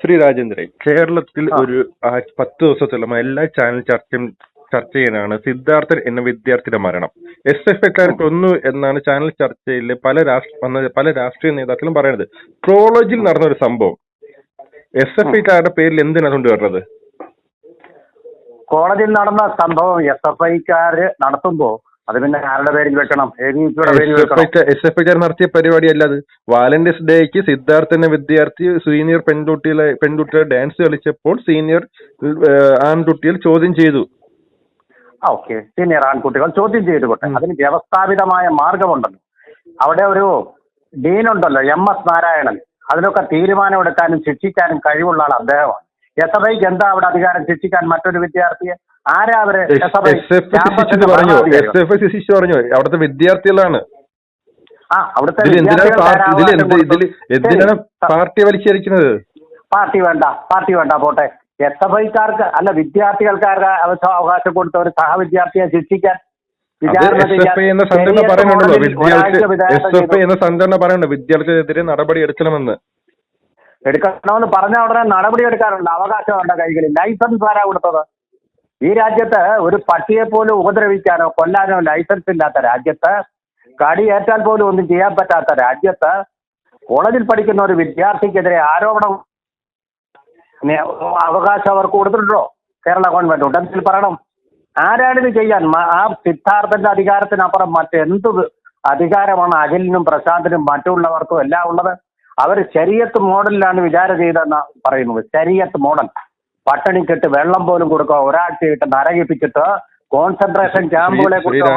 ശ്രീ രാജേന്ദ്രൻ കേരളത്തിൽ ഒരു ആ, പത്ത് ദിവസത്തോളം എല്ലാ ചാനൽ ചർച്ചയും ചർച്ച ചെയ്യാനാണ് സിദ്ധാർത്ഥൻ എന്ന വിദ്യാർത്ഥിയുടെ മരണം. എസ് എഫ് എക്കാർക്ക് ഒന്നു എന്നാണ് ചാനൽ ചർച്ചയിൽ പല രാഷ്ട്ര വന്ന പല രാഷ്ട്രീയ നേതാക്കളും പറയുന്നത് കോളേജിൽ നടന്ന ഒരു സംഭവം. എസ് എഫ് ഐക്കാരുടെ പേരിൽ എന്തിനാണ് കൊണ്ടുവരുന്നത് കോളേജിൽ നടന്ന സംഭവം എസ് എഫ് ഐക്കാര് നടത്തുമ്പോ അത് പിന്നെ ആരുടെ പേരിൽ വെക്കണം? എസ് എഫ് ഐക്കാർ നടത്തിയ പരിപാടി അല്ല അത്. വാലന്റൈൻസ് ഡേക്ക് സിദ്ധാർത്ഥ എന്ന വിദ്യാർത്ഥി സീനിയർ പെൺകുട്ടികളെ പെൺകുട്ടികളെ ഡാൻസ് കളിച്ചപ്പോൾ സീനിയർ ആൺകുട്ടികൾ ചോദ്യം ചെയ്തു. ഓക്കെ. സീനിയർ ആൺകുട്ടികൾ ചോദ്യം ചെയ്തു അതിന് വ്യവസ്ഥാപിതമായ മാർഗമുണ്ടല്ലോ. അവിടെ ഒരു ഡീൻ ഉണ്ടല്ലോ എം എസ് നാരായണൻ. അതിനൊക്കെ തീരുമാനമെടുക്കാനും ശിക്ഷിക്കാനും കഴിവുള്ള ആൾ അദ്ദേഹമാണ്. എസ് എഫ് ഐക്ക് എന്താ അവിടെ അധികാരം ശിക്ഷിക്കാൻ മറ്റൊരു വിദ്യാർത്ഥിയെ? ആരാ അവർ? പറഞ്ഞു അവിടുത്തെ വിദ്യാർത്ഥികളാണ്. ആ അവിടുത്തെ എന്തിനാണ് പാർട്ടി വലിച്ചരിക്കുന്നത് പാർട്ടി വേണ്ട പാർട്ടി വേണ്ട പോട്ടെ. എസ് എഫ് ഐക്കാർക്ക് അല്ല വിദ്യാർത്ഥികൾക്ക് അവസ- അവകാശം കൊടുത്ത ഒരു സഹവിദ്യാർത്ഥിയെ ശിക്ഷിക്കാൻ സംഘടന പറയുന്നുണ്ട്. വിദ്യാർത്ഥികൾക്കെതിരെ നടപടി എടുക്കണമെന്ന്. എടുക്കണമെന്ന് പറഞ്ഞ ഉടനെ നടപടി എടുക്കാറുണ്ട്. അവകാശം വേണ്ട കൈകളിൽ. ലൈസൻസ് ആരാ കൊടുത്തത്? ഈ രാജ്യത്ത് ഒരു പട്ടിയെ പോലും ഉപദ്രവിക്കാനോ കൊല്ലാനോ ലൈസൻസ് ഇല്ലാത്ത രാജ്യത്ത് കടിയേറ്റാൽ പോലും ഒന്നും ചെയ്യാൻ പറ്റാത്ത രാജ്യത്ത് കോളേജിൽ പഠിക്കുന്ന ഒരു വിദ്യാർത്ഥിക്കെതിരെ ആരോപണം അവകാശം അവർക്ക് കൊടുത്തിട്ടുണ്ടോ? കേരള ഗവൺമെന്റ് ഉണ്ടെങ്കിൽ പറയണം. ആരാണിത് ചെയ്യാൻ? ആ സിദ്ധാർത്ഥന്റെ അധികാരത്തിനപ്പുറം മറ്റെന്ത് അധികാരമാണ് അഖിലിനും പ്രശാന്തിനും മറ്റുള്ളവർക്കും എല്ലാം ഉള്ളത്? അവർ ശരീരത്ത് മോഡലിലാണ് വിചാരം ചെയ്തതെന്ന് പറയുന്നത്. ശരീരത്ത് മോഡൽ പട്ടിണിക്കിട്ട് വെള്ളം പോലും കൊടുക്കുക ഒരാഴ്ചയിട്ട് നരകിപ്പിച്ചിട്ട് കോൺസെൻട്രേഷൻ ക്യാമ്പുകളെ കുറിച്ച്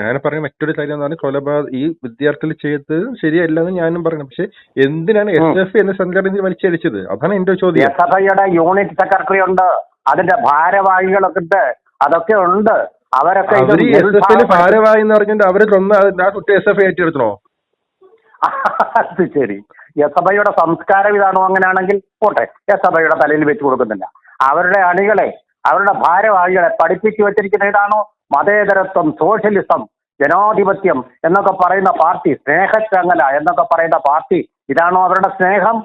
ഞാൻ പറഞ്ഞ മറ്റൊരു കാര്യം എന്താണ് കൊലപാതക ഈ വിദ്യാർത്ഥികൾ ചെയ്തത് ശരിയല്ലെന്ന് ഞാനും പറഞ്ഞു പക്ഷെ എന്തിനാണ് എസ് എഫ് എന്ന സംഘടന വലിച്ചടിച്ചത് അതാണ് എന്റെ ചോദ്യം. എസ് എഫ് ഐയുടെ യൂണിറ്റ് സെക്രട്ടറി ഉണ്ട്. അതിന്റെ ഭാരവാഹികളൊക്കെ ഉണ്ട്. അതൊക്കെ ഉണ്ട്. അവരൊക്കെ അവർ എസ് എഫ് ഐ ഭാരവാഹി എന്ന് പറഞ്ഞിട്ട് അവർ കൊന്ന ആ കുട്ടി എസ് എഫ് ഐ ഏറ്റെടുത്തണോ? അത് ശരി. എസ് എഫ് സംസ്കാരം ഇതാണോ അങ്ങനെയാണെങ്കിൽ പോട്ടെ. എസ് എഫ് തലയിൽ വെച്ച് കൊടുക്കുന്നില്ല. അവരുടെ അണികളെ അവരുടെ ഭാരവാഹികളെ പഠിപ്പിച്ചു വെച്ചിരിക്കുന്ന ഇതാണോ? മതേതരത്വം സോഷ്യലിസം ജനാധിപത്യം എന്നൊക്കെ പറയുന്ന പാർട്ടി സ്നേഹച്ചങ്ങല എന്നൊക്കെ പറയുന്ന പാർട്ടി ഇതാണോ അവരുടെ സ്നേഹം?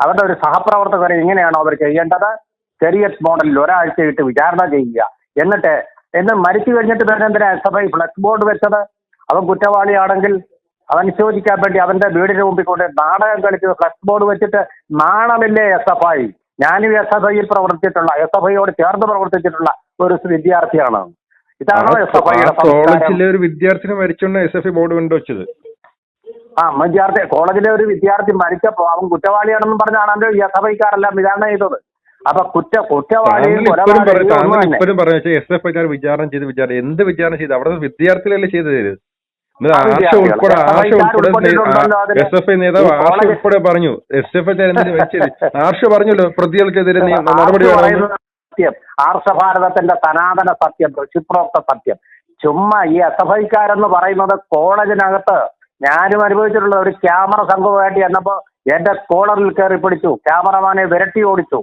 അവരുടെ ഒരു സഹപ്രവർത്തകരെ ഇങ്ങനെയാണോ അവർ ചെയ്യേണ്ടത്? ചെറിയ മോഡലിൽ ഒരാഴ്ചയിട്ട് വിചാരണ ചെയ്യുക. എന്നിട്ട് എന്ന് മരിച്ചു കഴിഞ്ഞിട്ട് തന്നെ എന്തിനാ S F I flex board വെച്ചത്? അവൻ കുറ്റവാളിയാണെങ്കിൽ അവൻ ചോദിക്കാൻ വേണ്ടി അവന്റെ വീടിന് മുമ്പിൽ കൊണ്ട് നാടകം കളിച്ച് ഫ്ലക്സ് ബോർഡ് വെച്ചിട്ട് നാണമില്ലേ എസ് എഫ് ഐ ഞാനും എസ് എഫ് ഐയിൽ പ്രവർത്തിച്ചിട്ടുള്ള എസ് എഫ് ഐയോട് ചേർന്ന് പ്രവർത്തിച്ചിട്ടുള്ള ഒരു വിദ്യാർത്ഥിയാണ്. ഇതാണോ എസ് എഫ് ഐയുടെ കോളേജിലെ ഒരു വിദ്യാർത്ഥിനെ മരിച്ചോണ്ട് എസ് എഫ് ഐ ബോർഡ് കൊണ്ടുവച്ചത് ആ വിദ്യാർത്ഥി കോളേജിലെ ഒരു വിദ്യാർത്ഥി മരിച്ചപ്പോ അവൻ കുറ്റവാളിയാണെന്ന് പറഞ്ഞാണ് അവന്റെ എസ് എഫ് ഐക്കാരെല്ലാം വിചാരണ ചെയ്തത്. അപ്പൊ കുറ്റ കുറ്റവാളിയും പറഞ്ഞു എസ് എഫ് ഐക്കാർ വിചാരണ ചെയ്ത് വിചാരണ എന്ത് വിചാരണ ചെയ്ത്? അവിടെ വിദ്യാർത്ഥികളല്ലേ ചെയ്തത്? ആശ. ഉൾപ്പെടെ SFI ആശ ക്കാർ ഉൾപ്പെടെ ഉൾപ്പെട്ടിട്ടുണ്ടല്ലോ അതിൽ. എസ് എഫ് ഐ നേതാവ് ഈ ആശ ഉൾപ്പെടെ പറഞ്ഞു. എസ് എഫ് ഐ ആർഷ പറഞ്ഞല്ലോ പ്രതികൾക്കെതിരെ നടപടി സത്യം ആർഷ സത്യം. ആർഷഭാരതത്തിന്റെ സനാതന സത്യം ഋഷിപ്രോക്ത സത്യം. ചുമ്മാ ഈ എസ് എഫ് ഐക്കാരെന്ന് പറയുന്നത് കോളേജിനകത്ത് ഞാനും അനുഭവിച്ചിട്ടുള്ള ഒരു ക്യാമറ സംഘവുമായിട്ട് എന്നപ്പോ എന്റെ കോളറിൽ കയറി പിടിച്ചു. ക്യാമറമാനെ വിരട്ടി ഓടിച്ചു.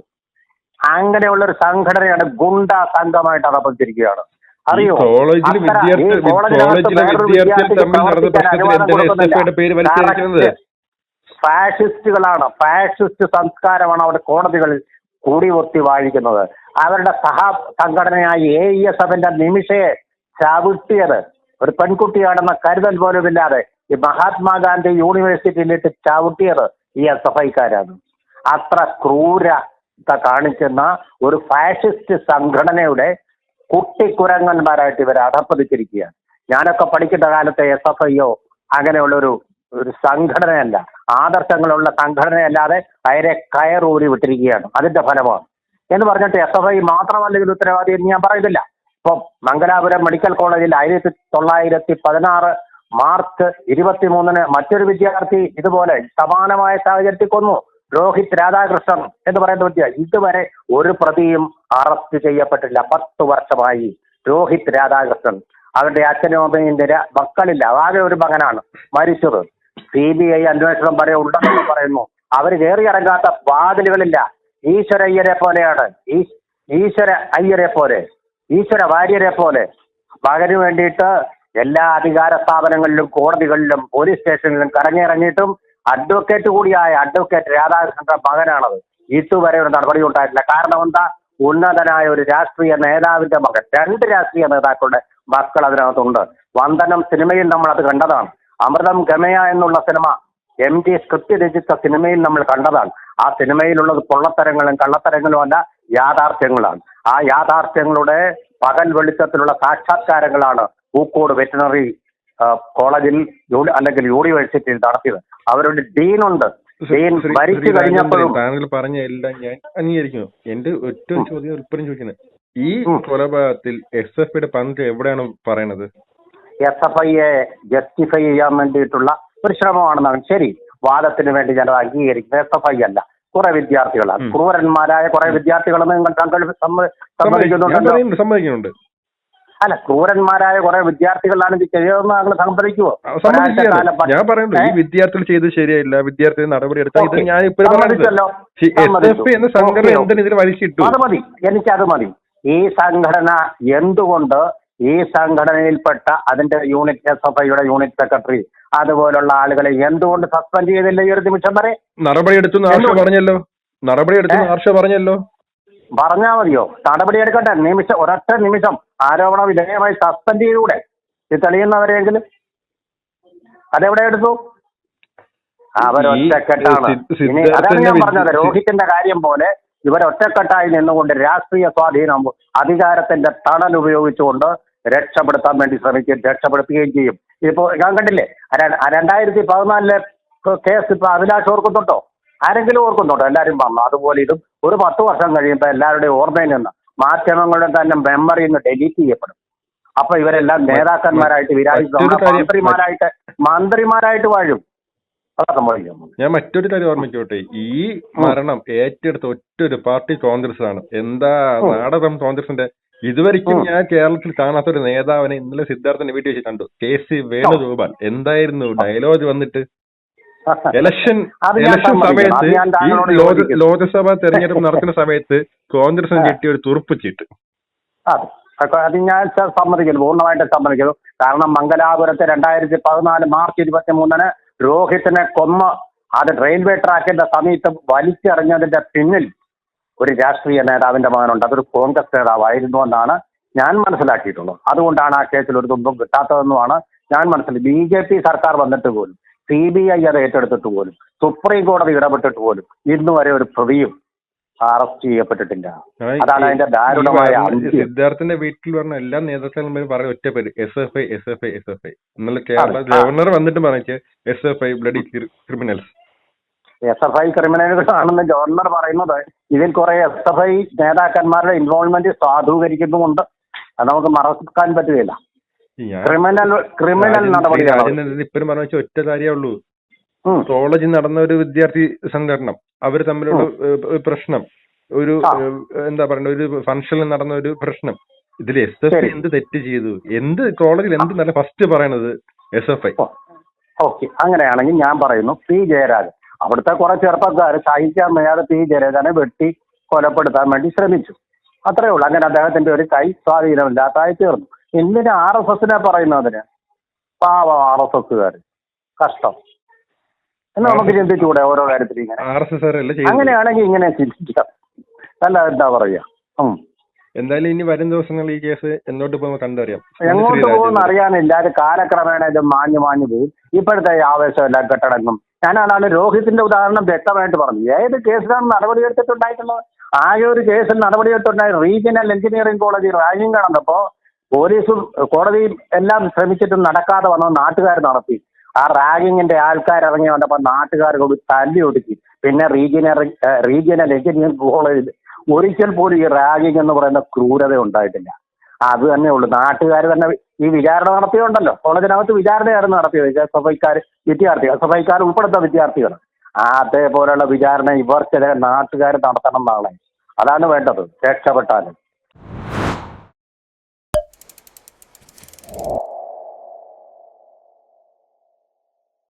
അങ്ങനെയുള്ള ഒരു സംഘടനയാണ് ഗുണ്ട സംഘമായിട്ട് അതപ്പത്തിരിക്കുകയാണ് അറിയോ കോളേജിൽ വിദ്യാർത്ഥി കോളേജിലെ വിദ്യാർത്ഥികൾ തമ്മിൽ നടന്ന പ്രശ്നത്തിൽ. പേര്. ഫാഷിസ്റ്റുകളാണ് ഫാഷിസ്റ്റ് സംസ്കാരമാണ് അവിടെ കോടതികളിൽ കൂടി ഒത്തി വാഴിക്കുന്നത് അവരുടെ സഹ സംഘടനയായ എ ഇ എസ് എഫിന്റെ നിമിഷയെ ചവിട്ടിയത് ഒരു പെൺകുട്ടിയാണെന്ന കരുതൽ പോലുമില്ലാതെ ഈ മഹാത്മാഗാന്ധി യൂണിവേഴ്സിറ്റിയിലിട്ട് ചവിട്ടിയത് ഈ എസ് എഫ് ഐക്കാരാണ് അത്ര ക്രൂരത കാണിക്കുന്ന ഒരു ഫാഷിസ്റ്റ് സംഘടനയുടെ കുട്ടിക്കുരങ്ങന്മാരായിട്ട് ഇവരെ അധപ്പതിച്ചിരിക്കുകയാണ് ഞാനൊക്കെ പഠിക്കുന്ന കാലത്തെ എസ് എഫ് ഐ അങ്ങനെയുള്ള ഒരു ഒരു സംഘടനയല്ല. ആദർശങ്ങളുള്ള സംഘടനയല്ലാതെ അയരെ കയറൂരി വിട്ടിരിക്കുകയാണ്. അതിന്റെ ഫലമാണ്. എന്ന് പറഞ്ഞിട്ട് എസ് എഫ് ഐ മാത്രമല്ല ഇതിൽ ഉത്തരവാദി എന്ന് ഞാൻ പറയുന്നില്ല. ഇപ്പം മംഗലാപുരം മെഡിക്കൽ കോളേജിൽ ആയിരത്തി തൊള്ളായിരത്തി പതിനാറ് മാർച്ച് ഇരുപത്തിമൂന്നിന് മറ്റൊരു വിദ്യാർത്ഥി ഇതുപോലെ സമാനമായ സാഹചര്യത്തിൽ കൊന്നു. രോഹിത് രാധാകൃഷ്ണൻ എന്ന് പറയുന്ന വിദ്യ ഇതുവരെ ഒരു പ്രതിയും അറസ്റ്റ് ചെയ്യപ്പെട്ടില്ല. പത്ത് വർഷമായി രോഹിത് രാധാകൃഷ്ണൻ. അവരുടെ അച്ഛനും അമ്മയും നിര മക്കളില്ല. ആകെ ഒരു മകനാണ് മരിച്ചത്. സി ബി ഐ അന്വേഷണം വരെ ഉണ്ടെന്ന് പറയുന്നു. അവർ കയറി ഇറങ്ങാത്ത വാതിലുകളില്ല. ഈശ്വര അയ്യരെ പോലെയാണ്. ഈശ്വര അയ്യരെ പോലെ ഈശ്വര വാര്യരെ പോലെ. മകന് വേണ്ടിയിട്ട് എല്ലാ അധികാര സ്ഥാപനങ്ങളിലും കോടതികളിലും പോലീസ് സ്റ്റേഷനിലും കറങ്ങിയിറങ്ങിയിട്ടും അഡ്വക്കേറ്റ് കൂടിയായ അഡ്വക്കേറ്റ് രാധാകൃഷ്ണന്റെ മകനാണത്. ഇതുവരെ ഒരു നടപടി ഉണ്ടായിട്ടില്ല. കാരണം എന്താ? ഉന്നതനായ ഒരു രാഷ്ട്രീയ നേതാവിന്റെ മകൻ. രണ്ട് രാഷ്ട്രീയ നേതാക്കളുടെ മക്കൾ അതിനകത്തുണ്ട്. വന്ദനം സിനിമയിൽ നമ്മൾ അത് കണ്ടതാണ്. അമൃതം ഗമയ എന്നുള്ള സിനിമ എം ജി സ്ക്രിപ്റ്റ് രചിച്ച സിനിമയിൽ നമ്മൾ കണ്ടതാണ്. ആ സിനിമയിലുള്ളത് പൊള്ളത്തരങ്ങളും കള്ളത്തരങ്ങളും അല്ല യാഥാർത്ഥ്യങ്ങളാണ്. ആ യാഥാർത്ഥ്യങ്ങളുടെ പകൽ വെളിച്ചത്തിലുള്ള സാക്ഷാത്കാരങ്ങളാണ് പൂക്കോട് വെറ്റിനറി കോളേജിൽ അല്ലെങ്കിൽ യൂണിവേഴ്സിറ്റിയിൽ നടത്തിയത്. അവരുടെ ഡീനുണ്ട്. താങ്കൾ പറഞ്ഞ എല്ലാം ഞാൻ അംഗീകരിക്കുന്നു. എന്റെ ഒറ്റ ചോദ്യം ഉൾപ്പെടെ ചോദിക്കുന്നത്. ഈ. കൊലപാതകത്തിൽ എസ് എഫ് ഐയുടെ പങ്ക് എവിടെയാണ് പറയണത്? എസ് എഫ് ഐയെ ജസ്റ്റിഫൈ ചെയ്യാൻ വേണ്ടിയിട്ടുള്ള ഒരു ശ്രമമാണെന്നാണ്. ശരി വാദത്തിന് വേണ്ടി ഞാൻ അംഗീകരിക്കുന്നത് എസ് എഫ് ഐ അല്ല. കുറെ വിദ്യാർത്ഥികളാണ്. ക്രൂരന്മാരായ കുറെ വിദ്യാർത്ഥികളെന്ന് നിങ്ങൾ താങ്കൾ സമ്മതിക്കുന്നുണ്ട്. അല്ല ക്രൂരന്മാരായ കുറെ വിദ്യാർത്ഥികളാണ് ഇത് ചെയ്തതെന്ന് താങ്കൾ പ- ഞാൻ പറയുന്നുണ്ട് ഈ വിദ്യാർത്ഥികൾ ചെയ്ത് ശരിയായില്ല വിദ്യാർത്ഥി നടപടി എടുത്താൽ ഇത് ഞാൻ ഇപ്പോഴും എന്ന സംഘടന. എന്തിനു ഇതിൽ വലിച്ചിട്ടു അത് മതി. എനിക്കത് മതി. ഈ സംഘടന എന്തുകൊണ്ട് ഈ സംഘടനയിൽപ്പെട്ട അതിന്റെ യൂണിറ്റ് എസ് എഫ് ഐയുടെ യൂണിറ്റ് സെക്രട്ടറി അതുപോലുള്ള ആളുകളെ എന്തുകൊണ്ട് സസ്പെൻഡ് ചെയ്തില്ല ഈ ഒരു നിമിഷം വരെ? നടപടി എടുത്തു പറഞ്ഞല്ലോ. നടപടി എടുത്തു? പറഞ്ഞല്ലോ. പറഞ്ഞാൽ മതിയോ? നടപടി എടുക്കട്ടെ. നിമിഷം ഒരൊറ്റ നിമിഷം. ആരോപണ വിധേയമായി സസ്പെൻഡ് ചെയ്തുകൂടെ? ഇത് തെളിയുന്നവരെങ്കിലും അതെവിടെ എടുത്തു? അവരൊറ്റക്കെട്ടാണ് ഇനി അതാണ് ഞാൻ പറഞ്ഞത്. രോഹിത്തിന്റെ കാര്യം പോലെ ഇവരൊറ്റക്കെട്ടായി നിന്നുകൊണ്ട് രാഷ്ട്രീയ സ്വാധീനം അധികാരത്തിന്റെ തണൽ ഉപയോഗിച്ചുകൊണ്ട് രക്ഷപ്പെടുത്താൻ വേണ്ടി ശ്രമിക്കുകയും രക്ഷപ്പെടുത്തുകയും ചെയ്യും. ഇപ്പോ ഞാൻ കണ്ടില്ലേ? രണ്ടായിരത്തി പതിനാലിലെ കേസ് ഇപ്പൊ അഭിലാഷ് ഓർക്കുന്നുണ്ടോ? ആരെങ്കിലും ഓർക്കുന്നുണ്ടോ? എല്ലാവരും പറഞ്ഞു അതുപോലെ ഇതും ഒരു പത്ത് വർഷം കഴിയുമ്പോൾ എല്ലാവരുടെയും ഓർമ്മയിൽ നിന്ന് മാധ്യമങ്ങളുടെ തന്നെ മെമ്മറിയിൽ നിന്ന് ഡെലീറ്റ് ചെയ്യപ്പെടും. അപ്പൊ ഇവരെല്ലാം നേതാക്കന്മാരായിട്ട് വിരാജിക്കും മന്ത്രിമാരായിട്ട് മന്ത്രിമാരായിട്ട് വാഴും. ഞാൻ മറ്റൊരു കാര്യം ഓർമ്മിക്കോട്ടെ. ഈ മരണം ഏറ്റെടുത്ത ഒറ്റൊരു പാർട്ടി കോൺഗ്രസ് ആണ് എന്താ നാടകം കോൺഗ്രസിന്റെ? ഇതുവരെയ്ക്കും ഞാൻ കേരളത്തിൽ കാണാത്ത ഒരു നേതാവിനെ ഇന്നലെ സിദ്ധാർത്ഥന്റെ വീട്ടിൽ വെച്ച് കണ്ടു. K C Venugopal. എന്തായിരുന്നു? ഡയലോഗ് വന്നിട്ട് ഇലക്ഷൻ ഇലക്ഷൻ സമയത്ത് ഈ ലോകസഭാ തെരഞ്ഞെടുപ്പ് നടക്കുന്ന സമയത്ത് കോൺഗ്രസിന് ആ. കിട്ടിയ ഒരു തുറുപ്പ് ചീട്ട്. അതെ. ഞാൻ സമ്മതിക്കുന്നു. പൂർണമായിട്ട് സമ്മതിക്കുന്നു. കാരണം മംഗലാപുരത്ത് രണ്ടായിരത്തി പതിനാല് മാർച്ച് ഇരുപത്തി മൂന്നിന് രോഹിത്തിനെ കൊന്ന അത് റെയിൽവേ ട്രാക്കിന്റെ സമീപത്ത് വലിച്ചെറിഞ്ഞതിന്റെ പിന്നിൽ ഒരു രാഷ്ട്രീയ നേതാവിന്റെ മകനുണ്ട്. അതൊരു കോൺഗ്രസ് നേതാവായിരുന്നു എന്നാണ് ഞാൻ മനസ്സിലാക്കിയിട്ടുള്ളത്. അതുകൊണ്ടാണ് ആ കേസിൽ ഒരു തുമ്പം കിട്ടാത്തതെന്നുമാണ് ഞാൻ മനസ്സിലാക്കി ബി ജെ പി സർക്കാർ വന്നിട്ട് പോലും സി ബി ഐ അത് ഏറ്റെടുത്തിട്ട് പോലും. സുപ്രീം കോടതി ഇടപെട്ടിട്ട് പോലും ഇന്ന് വരെ ഒരു പ്രതിയും അറസ്റ്റ് ചെയ്യപ്പെട്ടിട്ടില്ല. അതാണ് അതിന്റെ ദാരുണമായ സിദ്ധാർത്ഥിന്റെ വീട്ടിൽ പറഞ്ഞ എല്ലാ നേതാക്കളും പറയും ഒറ്റ പേര് S F I S F I S F I ഇന്നലെ കേരള ഗവർണർ വന്നിട്ട് പറഞ്ഞു S F I bloody criminals S F I ക്രിമിനലുകളാണെന്ന് governor പറയുന്നത് ഇതിൽ കുറെ എസ് എഫ് ഐ നേതാക്കന്മാരുടെ ഇൻവോൾവ്മെന്റ് സാധൂകരിക്കുന്നുമുണ്ട്. അത് നമുക്ക് മറക്കാൻ പറ്റുകയില്ല. ക്രിമിനൽ ക്രിമിനൽ ഇപ്പഴും പറഞ്ഞ വെച്ചാൽ ഒറ്റ. കോളേജിൽ നടന്ന ഒരു വിദ്യാർത്ഥി സംഘടന. അവർ തമ്മിലുള്ള പ്രശ്നം. ഒരു എന്താ പറയുക ഒരു ഫംഗ്ഷനിൽ നടന്ന ഒരു പ്രശ്നം. ഇതിൽ എസ് എഫ് ഐ എന്ത് തെറ്റ് ചെയ്തു? എന്ത് കോളേജിൽ എന്ത് നല്ല ഫസ്റ്റ് പറയണത് എസ് എഫ് ഐ ഓക്കെ. അങ്ങനെയാണെങ്കിൽ ഞാൻ പറയുന്നു പി ജയരാജൻ. അവിടുത്തെ കുറെ ചെറുപ്പക്കാർ സഹിക്കാൻ വയ്യാതെ പി ജയരാജനെ വെട്ടി കൊലപ്പെടുത്താൻ വേണ്ടി ശ്രമിച്ചു. അത്രേ ഉള്ളൂ. അങ്ങനെ അദ്ദേഹത്തിന്റെ ഒരു കൈ സ്വാധീനമില്ലാത്തായി തീർന്നു. എന്തിന് ആർ എസ് എസിനെ പറയുന്നതിന് പാവം ആർ എസ് എസ്സുകാർ കഷ്ടം. എന്ന് നമുക്ക് ചിന്തിച്ചുകൂടെ ഓരോ കാര്യത്തിൽ ഇങ്ങനെ? ആർ എസ് എസ് അല്ലേ അങ്ങനെയാണെങ്കിൽ ഇങ്ങനെ ചിന്തിക്കാം. അല്ല എന്താ പറയാ? എന്തായാലും ഇനി വരും ദിവസങ്ങളിൽ ഈ കേസ് എന്നോട്ട് പോകുമ്പോൾ കണ്ടറിയാം. എങ്ങോട്ട് പോകുമെന്ന് അറിയാനില്ല അത് കാലക്രമേണ ഇത് മാഞ്ഞു മാഞ്ഞു പോകും ഇപ്പോഴത്തെ ആവേശം എല്ലാം കെട്ടടങ്ങും. ഞാൻ അതാണ് രോഹിത്തിന്റെ ഉദാഹരണം വ്യക്തമായിട്ട് പറഞ്ഞു ഏത് കേസിലാണ് നടപടിയെടുത്തിട്ടുണ്ടായിട്ടുള്ളത് ആകെ ഒരു കേസിൽ നടപടിയെടുത്തിട്ടുണ്ടായി റീജിയണൽ എഞ്ചിനീയറിംഗ് കോളേജ് റാങ്കിങ് നടന്നപ്പോ പോലീസും കോടതിയും എല്ലാം ശ്രമിച്ചിട്ടും നടക്കാതെ വന്ന നാട്ടുകാർ നടത്തി. ആ റാഗിങ്ങിന്റെ ആൾക്കാർ ഇറങ്ങി വന്നപ്പോൾ നാട്ടുകാർ കൂടി തല്ലി ഒടുക്കി പിന്നെ റീജിയണൽ റീജിയണൽ എഞ്ചിനീയറിംഗ് കോളേജിൽ ഒരിക്കൽ പോലും ഈ റാഗിങ് എന്ന് പറയുന്ന ക്രൂരത ഉണ്ടായിട്ടില്ല. അത് തന്നെ ഉള്ളൂ. നാട്ടുകാർ തന്നെ ഈ വിചാരണ നടത്തിയുണ്ടല്ലോ കോളേജിനകത്ത് വിചാരണയായിരുന്നു നടത്തിയത്. ഐക്കാർ വിദ്യാർത്ഥികൾ ഐക്കാർ ഉൾപ്പെടുത്ത വിദ്യാർത്ഥികൾ. അതേപോലെയുള്ള വിചാരണ ഇവർക്കെതിരെ നാട്ടുകാർ നടത്തണം എന്നാണ് അതാണ് വേണ്ടത് രക്ഷപ്പെട്ടാലും. you